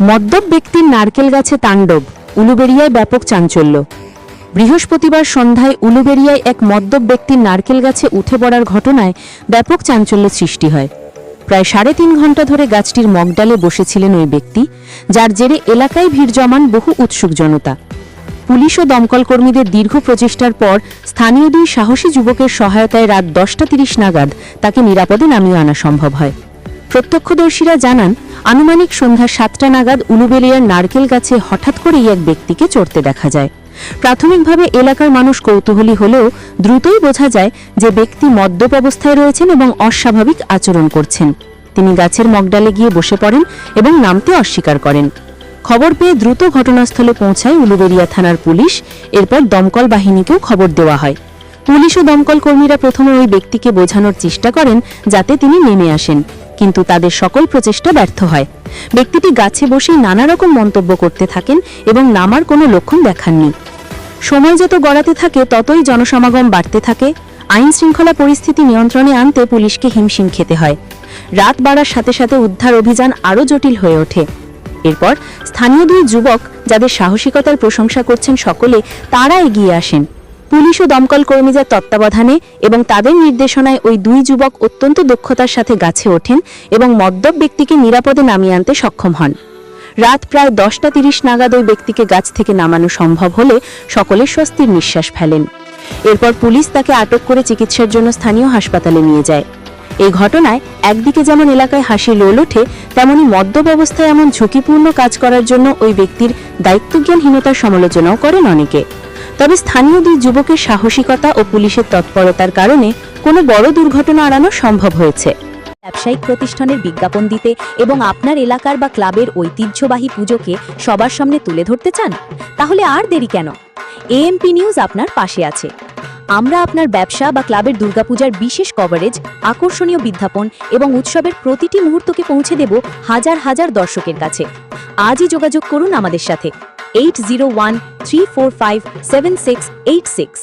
মদ্যপ ব্যক্তির নারকেল গাছে তাণ্ডব উলুবেরিয়ায় ব্যাপক চাঞ্চল্য। বৃহস্পতিবার সন্ধ্যায় উলুবেরিয়ায় এক মদ্যপ ব্যক্তির নারকেল গাছে উঠে পড়ার ঘটনায় ব্যাপক চাঞ্চল্য সৃষ্টি হয়। প্রায় সাড়ে তিন ঘণ্টা ধরে গাছটির মগডালে বসেছিলেন ওই ব্যক্তি, যার জেরে এলাকায় ভিড় জমান বহু উৎসুক জনতা। পুলিশ ও দমকল কর্মীদের দীর্ঘ প্রচেষ্টার পর স্থানীয় দুই সাহসী যুবকের সহায়তায় রাত দশটা তিরিশ নাগাদ তাকে নিরাপদে নামিয়ে আনা সম্ভব হয়। প্রত্যক্ষদর্শীরা জানান, আনুমানিক সন্ধ্যা সাতটা নাগাদ উলুবেলিয়ার নারকেল গাছে হঠাৎ করেই এক ব্যক্তিকে চড়তে দেখা যায়। প্রাথমিকভাবে এলাকার মানুষ কৌতূহলী হলেও দ্রুতই বোঝা যায় যে ব্যক্তি মদ্যপ অবস্থায় রয়েছেন এবং অস্বাভাবিক আচরণ করছেন। তিনি গাছের মগডালে গিয়ে বসে পড়েন এবং নামতে অস্বীকার করেন। খবর পেয়ে দ্রুত ঘটনাস্থলে পৌঁছায় উলুবেরিয়া থানার পুলিশ। এরপর দমকল বাহিনীকেও খবর দেওয়া হয়। পুলিশ ও দমকল কর্মীরা প্রথমে ওই ব্যক্তিকে বোঝানোর চেষ্টা করেন যাতে তিনি নেমে আসেন। কিন্তু তাদের সকল প্রচেষ্টা ব্যর্থ হয়। ব্যক্তিটি গাছে বসেই নানা রকম মন্তব্য করতে থাকেন এবং নামার কোনো লক্ষণ দেখাননি। সময় যত গড়াতে থাকে, ততই জনসমাগম বাড়তে থাকে। আইন শৃঙ্খলা পরিস্থিতি নিয়ন্ত্রণে আনতে পুলিশকে হিমশিম খেতে হয়। রাত বাড়ার সাথে সাথে উদ্ধার অভিযান আরও জটিল হয়ে ওঠে। এরপর স্থানীয় দুই যুবক, যাদের সাহসিকতার প্রশংসা করছেন সকলে, তারা এগিয়ে আসেন। পুলিশ ও দমকল কর্মীদের তত্ত্বাবধানে এবং তাদের নির্দেশনায় ওই দুই যুবক অত্যন্ত দক্ষতার সাথে গাছে ওঠেন এবং মদ্যপ ব্যক্তিকে নিরাপদে নামিয়ে আনতে সক্ষম হন। রাত প্রায় দশটা তিরিশ নাগাদ ওই ব্যক্তিকে গাছ থেকে নামানো সম্ভব হলে সকলে স্বস্তির নিঃশ্বাস ফেলেন। এরপর পুলিশ তাকে আটক করে চিকিৎসার জন্য স্থানীয় হাসপাতালে নিয়ে যায়। এই ঘটনায় একদিকে যেমন এলাকায় হাসি লোল ওঠে, তেমনি মদ্যপ অবস্থায় এমন ঝুঁকিপূর্ণ কাজ করার জন্য ওই ব্যক্তির দায়িত্বজ্ঞানহীনতার সমালোচনাও করেন অনেকে। তবে স্থানীয় দুই যুবকের সাহসিকতা ও পুলিশের তৎপরতার কারণে কোনো বড় দুর্ঘটনা এড়ানো সম্ভব হয়েছে। ব্যবসায়িক প্রতিষ্ঠানের বিজ্ঞাপন দিতে এবং আপনার এলাকার বা ক্লাবের ঐতিহ্যবাহী পুজোকে সবার সামনে তুলে ধরতে চান, তাহলে আর দেরি কেন? এএমপি নিউজ আপনার পাশে আছে। আমরা আপনার ব্যবসা বা ক্লাবের দুর্গাপূজার বিশেষ কভারেজ আকর্ষণীয় বিজ্ঞাপন এবং উৎসবের প্রতিটি মুহূর্তকে পৌঁছে দেব হাজার হাজার দর্শকের কাছে। আজই যোগাযোগ করুন আমাদের সাথে। eight zero one three four five seven six eight six